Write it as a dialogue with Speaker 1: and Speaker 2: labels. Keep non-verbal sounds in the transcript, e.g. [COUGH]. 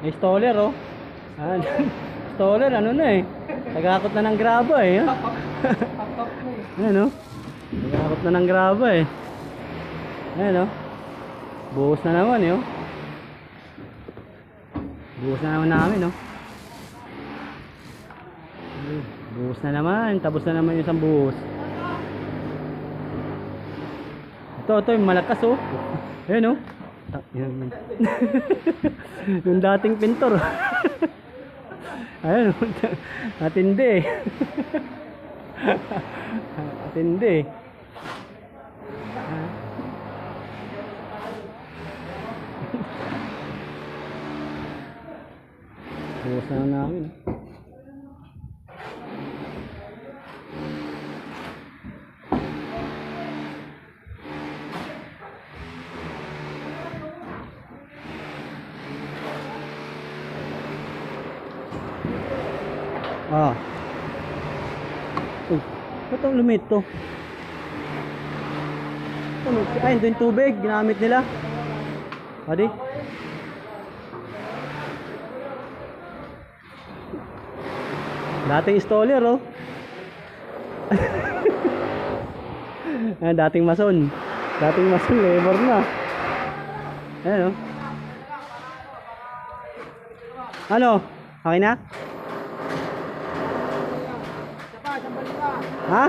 Speaker 1: May stoller oh. Ah, [LAUGHS] stoller ano na eh. Tagakot na ng graba eh. oh. [LAUGHS] Ayan oh. Tagakot na ng graba eh. Ayan oh. Buhos na naman eh oh. Buhos na naman namin oh. Buhos na naman. Tapos na naman yung isang buhos. Ito, ito yung malakas oh. Ayan oh. Yan. [LAUGHS] yung dating pintor. [LAUGHS] Ayun, atindi. [LAUGHS] atindi. Bukas na namin. Ah. Uy, ba't ang lumit to? Ano? Ay, ito yung tubig. Ginamit nila. Adi? Dating stoller, oh. [LAUGHS] ah, dating mason. Dating mason, labor na. Ayan, oh. Ano? Okay na? Ha?